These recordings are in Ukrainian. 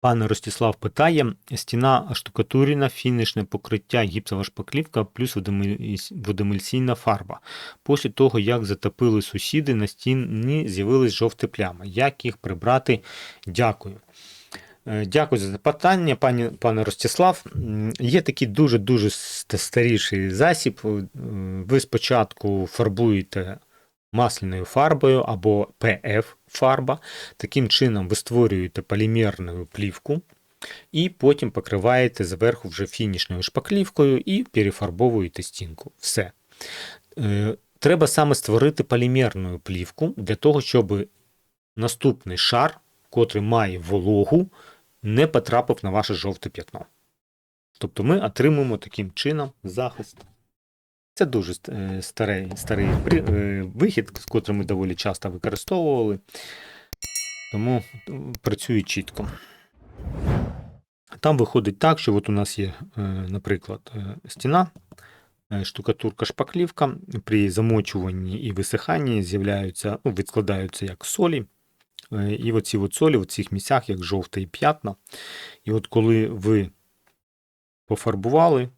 Пане Ростислав питає: стіна штукатурена, фінішне покриття, гіпсова шпаклівка плюс водомель- водоемульсійна фарба. Після того, як затопили сусіди, на стіні з'явились жовті плями. Як їх прибрати? Дякую. Е, Дякую за запитання, пані, пане Ростислав. Є такий дуже-дуже старіший засіб. Е, Ви спочатку фарбуєте масляною фарбою або ПФ-фарба. Таким чином ви створюєте полімерну плівку і потім покриваєте зверху вже фінішною шпаклівкою і перефарбовуєте стінку. Все. Е, Треба саме створити полімерну плівку для того, щоб наступний шар, котрий має вологу, не потрапив на ваше жовте п'ятно. Тобто ми отримуємо таким чином захист. Це дуже е, старий, старий е, вихід, з котрим ми доволі часто використовували. Тому працює чітко. Там виходить так, що от у нас є, е, наприклад, стіна, штукатурка шпаклівка. При замочуванні і висиханні з'являються, ну, відкладаються як солі. І оці от солі в цих місцях, як жовті п'ятна. І от коли ви пофарбували,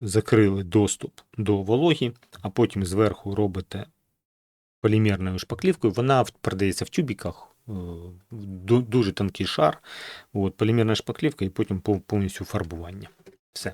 закрили доступ до вологі, а потім зверху робите полімерною шпаклівкою, вона продається в тюбіках, е, дуже тонкий шар, от, полімерна шпаклівка і потім повністю фарбування. Все.